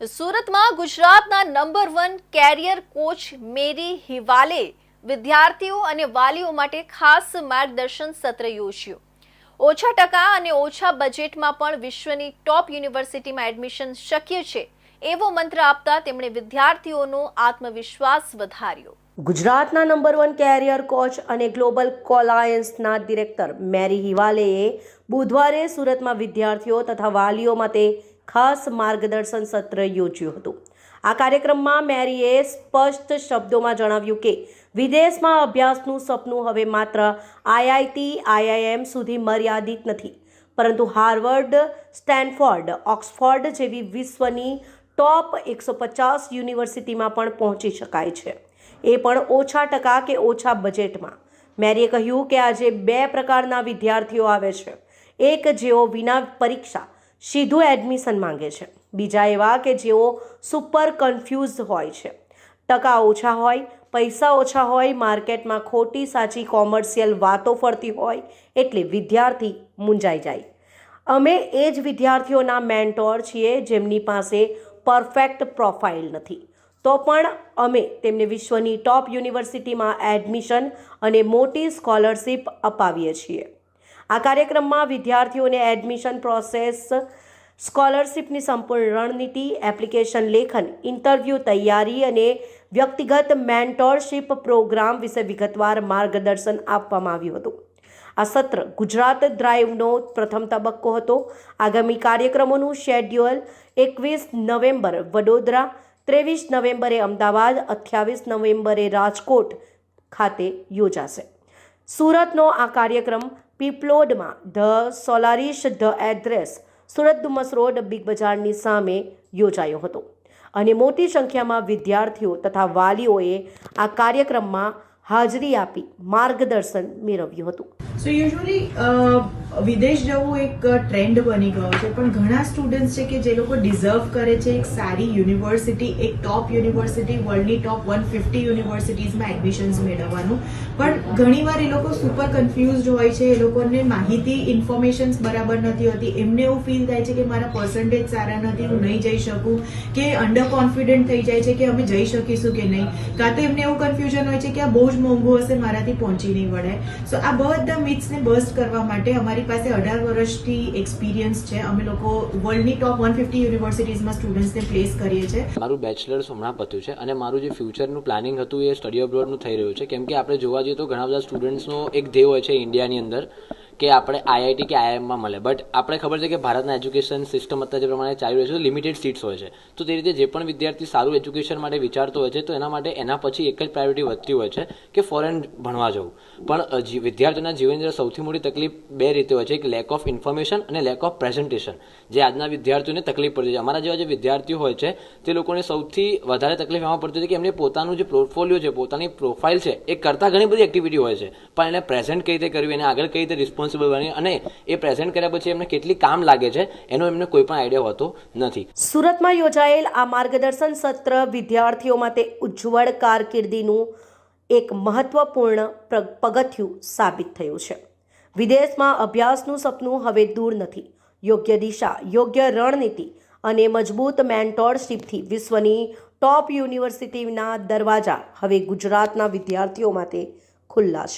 સુરતમાં ગુજરાતના number one career coach Mary Hiwale વિદ્યાર્થીઓ અને વાલીઓ માટે ખાસ માર્ગદર્શન સત્ર યોજ્યું. ઓછા ટકા અને ઓછા બજેટમાં પણ વિશ્વની ટોપ યુનિવર્સિટીમાં એડમિશન શક્ય છે, એવો મંત્ર આપતા તેમણે વિદ્યાર્થીઓનો આત્મવિશ્વાસ વધાર્યો. ગુજરાતના નંબર વન કેરિયર કોચ અને ગ્લોબલ કોલાયન્સના ડિરેક્ટર મેરી હિવાલેએ બુધવારે સુરતમાં વિદ્યાર્થીઓ તથા વાલીઓ માટે ખાસ માર્ગદર્શન સત્ર યોજ્યું હતું. આ કાર્યક્રમમાં મેરીએ સ્પષ્ટ શબ્દોમાં જણાવ્યું કે, વિદેશમાં અભ્યાસનું સપનું હવે માત્ર આઈઆઈટી, આઈઆઈએમ સુધી મર્યાદિત નથી. પરંતુ હાર્વર્ડ, સ્ટેનફોર્ડ, ઓક્સફોર્ડ જેવી વિશ્વની ટોપ એકસો પચાસ યુનિવર્સિટીમાં પણ પહોંચી શકાય છે. એ પણ ઓછા ટકા કે ઓછા બજેટમાં. મેરીએ કહ્યું કે આજે બે પ્રકારના વિદ્યાર્થીઓ આવે છે. એક જેઓ વિના પરીક્ષા સીધું એડમિશન માંગે છે. બીજા એવા કે જેઓ સુપર કન્ફ્યુઝ હોય છે. ટકા ઓછા હોય, પૈસા ઓછા હોય, માર્કેટમાં ખોટી સાચી કોમર્શિયલ વાતો ફરતી હોય, એટલે વિદ્યાર્થી મૂંઝાઈ જાય. અમે એ જ વિદ્યાર્થીઓના મેન્ટોર છીએ જેમની પાસે પરફેક્ટ પ્રોફાઇલ નથી. તો પણ અમે તેમને વિશ્વની ટોપ યુનિવર્સિટીમાં એડમિશન અને મોટી સ્કોલરશિપ અપાવીએ છીએ. આ કાર્યક્રમમાં વિદ્યાર્થીઓને એડમિશન પ્રોસેસ, સ્કોલરશિપની સંપૂર્ણ રણનીતિ, એપ્લિકેશન લેખન, ઇન્ટરવ્યૂ તૈયારી અને વ્યક્તિગત મેન્ટોરશિપ પ્રોગ્રામ વિશે વિગતવાર માર્ગદર્શન આપવામાં આવ્યું હતું. આ સત્ર ગુજરાત ડ્રાઈવનો પ્રથમ તબક્કો હતો. આગામી કાર્યક્રમોનું શેડ્યુઅલ એકવીસ નવેમ્બર વડોદરા, ત્રેવીસ નવેમ્બરે અમદાવાદ, અઠ્યાવીસ નવેમ્બરે રાજકોટ ખાતે યોજાશે. સુરતનો આ કાર્યક્રમ પીપલોડમાં the Solaris the address Surat Dumas road big બજારની સામે યોજાયો હતો. અને મોટી સંખ્યામાં વિદ્યાર્થીઓ તથા વાલીઓએ આ કાર્યક્રમમાં હાજરી આપી માર્ગદર્શન મેળવ્યું હતું. સો યુઝ્યુઅલી વિદેશ જવું એક ટ્રેન્ડ બની ગયો છે. પણ ઘણા સ્ટુડન્ટ્સ છે કે જે લોકો ડિઝર્વ કરે છે એક સારી યુનિવર્સિટી એક ટોપ યુનિવર્સિટી વર્લ્ડની ટોપ વન ફિફ્ટી યુનિવર્સિટીઝમાં એડમિશન્સ મેળવવાનું. પણ ઘણીવાર એ લોકો સુપર કન્ફ્યુઝડ હોય છે. એ લોકોને માહિતી ઇન્ફોર્મેશન્સ બરાબર નથી હોતી. એમને એવું ફીલ થાય છે કે મારા પર્સન્ટેજ સારા નથી, હું નહીં જઈ શકું, કે અંડર કોન્ફિડન્ટ થઈ જાય છે કે અમે જઈ શકીશું કે નહીં. કાં તો એમને એવું કન્ફ્યુઝન હોય છે કે આ બહુ જ મોંઘું હશે, મારાથી પહોંચી નહીં વળે સો આ બધા મિથ્સને બર્સ્ટ કરવા માટે અમારી પાસે અઢાર વર્ષથી એક્સપિરિયન્સ છે. અમે લોકો વર્લ્ડની ટોપ વન ફિફ્ટી યુનિવર્સિટીઝમાં સ્ટુડન્ટ્સને પ્લેસ કરીએ છીએ. મારું બેચલર્સ હમણાં પત્યું છે અને મારું જે ફ્યુચરનું પ્લાનિંગ હતું એ સ્ટડી અબ્રોડનું થઈ રહ્યું છે. કેમ કે આપણે જોવા જઈએ તો ઘણા બધા સ્ટુડન્ટ્સનો એક ધ્યેય હોય છે ઇન્ડિયાની અંદર. કે આપણે આઈઆઈટી કે આઈઆઈએમમાં મળે. બટ આપણે ખબર છે કે ભારતના એજ્યુકેશન સિસ્ટમ અત્યારે જે પ્રમાણે ચાલી રહ્યું છે લિમિટેડ સીટ્સ હોય છે. તો તે રીતે જે પણ વિદ્યાર્થી સારું એજ્યુકેશન માટે વિચારતો હોય છે, તો એના માટે એના પછી એક જ પ્રાયોરિટી વધતી હોય છે કે ફોરેન ભણવા જવું. પણ વિદ્યાર્થીઓના જીવનની અંદર સૌથી મોટી તકલીફ બે રીતે હોય છે. એક લેક ઓફ ઇન્ફોર્મેશન અને લેક ઓફ પ્રેઝન્ટેશન જે આજના વિદ્યાર્થીઓને તકલીફ પડતી છે. અમારા જેવા જે વિદ્યાર્થીઓ હોય છે, તે લોકોને સૌથી વધારે તકલીફ એમાં પડતી હતી કે એમને પોતાનું જે પોર્ટફોલિયો છે, પોતાની પ્રોફાઇલ છે, એ કરતાં ઘણી બધી એક્ટિવિટી હોય છે. પણ એને પ્રેઝન્ટ કઈ રીતે કરવી, એને આગળ કઈ રીતે રિસ્પોન્સિબલ બની અને એ પ્રેઝન્ટ કર્યા પછી એમને કેટલી કામ લાગે છે, એનો એમને કોઈ પણ આઈડિયા હોતો નથી. સુરતમાં યોજાયેલ આ માર્ગદર્શન સત્ર વિદ્યાર્થીઓ માટે ઉજ્જવળ કારકિર્દીનું એક મહત્વપૂર્ણ પગથિયું સાબિત થયું છે. વિદેશમાં અભ્યાસનું સપનું હવે દૂર નથી. યોગ્ય દિશા, યોગ્ય રણનીતિ અને મજબૂત મેન્ટોરશીપથી વિશ્વની ટોપ યુનિવર્સિટીના દરવાજા હવે ગુજરાતના વિદ્યાર્થીઓ માટે ખુલ્લા છે.